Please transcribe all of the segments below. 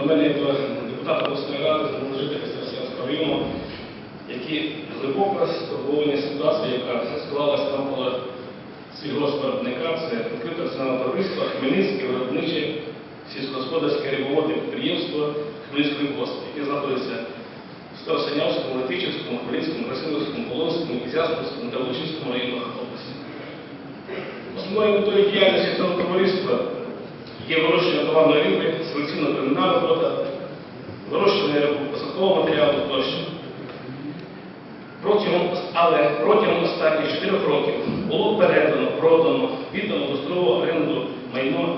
до мене як до депутата обласної ради жителі Старосвятського району, які глибоко стурбовані ситуацією, яка склалася навколо сільгоспвиробника, це відкрите товариство Хмельницьке виробниче сільськогосподарське рибоводне підприємство Хмельницької пост, яке знаходиться в Старосинявському, Летичівському, Хмельницькому, Красилівському, Полонському, Ізяславському та Лучинському районах області. Основною метою діяльності цього товариства є вирощення товарної риби, селекційно-кримінальна робота, вирощування посадкового матеріалу тощо. Протягом, але протягом останніх чотирьох років було передано, продано, віддано до строгову оренду майно.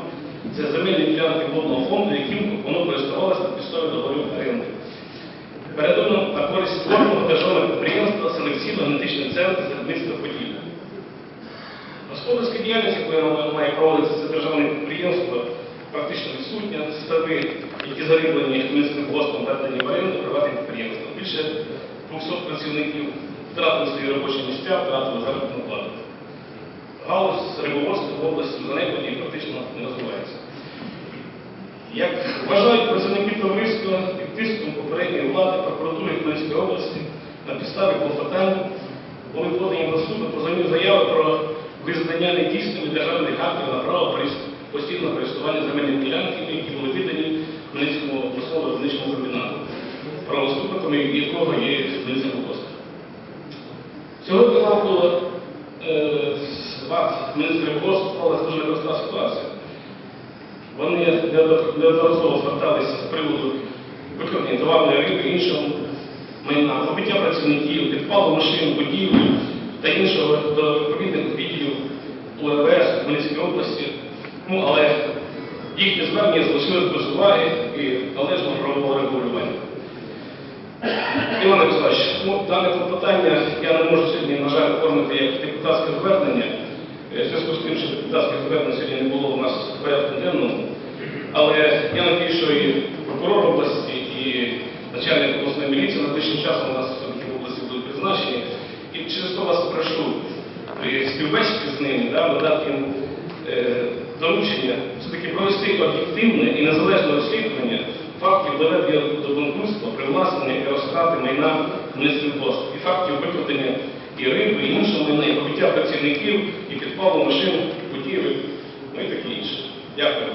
Це земельні ділянки водного фонду, яким воно користувалося на підставі договорів оренди. Передано на користь створеного державного підприємства селекційно-генетичний центр Зерництва Поділля. Господарська діяльність, яку має проводитися це підприємство, практично відсутня. Стави, які зариблені Хмельницьким постом, передані в оренду приватним підприємствам. Більше 200 працівників втратили свої робочі місця, втратили заробітну плату. Галузь рибоводства в області і практично не розвивається. Як вважають працівники товариства під тиском попередньої влади прокуратури Хмельницької області на підставі клопотань були подані до суду позовні заяви про визнання недійсними державних актів на право порис- правоступниками якого є Хмельницький пост. Сьогодні навколо е, ВАТ Хмельницький пост склалася дуже непроста ситуація. Вони неодноразово зверталися з приводу викрадення товарної риби, іншого майна, побиття працівників, підпалу машин, будівлі та іншого до відповідних відділів УМВС в Хмельницькій області. Ну, але їхні звернення залишились без уваги і належного правового регулювання. Іван Олександрович, ну, дане клопотання я не можу сьогодні, на жаль, оформити як депутатське звернення, е, в зв'язку з тим, що депутатське звернення сьогодні не було у нас в порядку денному. Але я надію, що і прокурор області, і начальник обласної міліції найближчим часом у нас в області будуть призначені. І через то вас прошу при співбесіді з ними да, надати їм е, доручення все-таки провести об'єктивне і незалежне розслідування фактів доведення до банкрутства, привласнення і розтрати майна пост, і фактів викрадення і риби, і іншого майна, і побиття працівників, і підпалу машин, будівель, ну і таке інше. Дякую.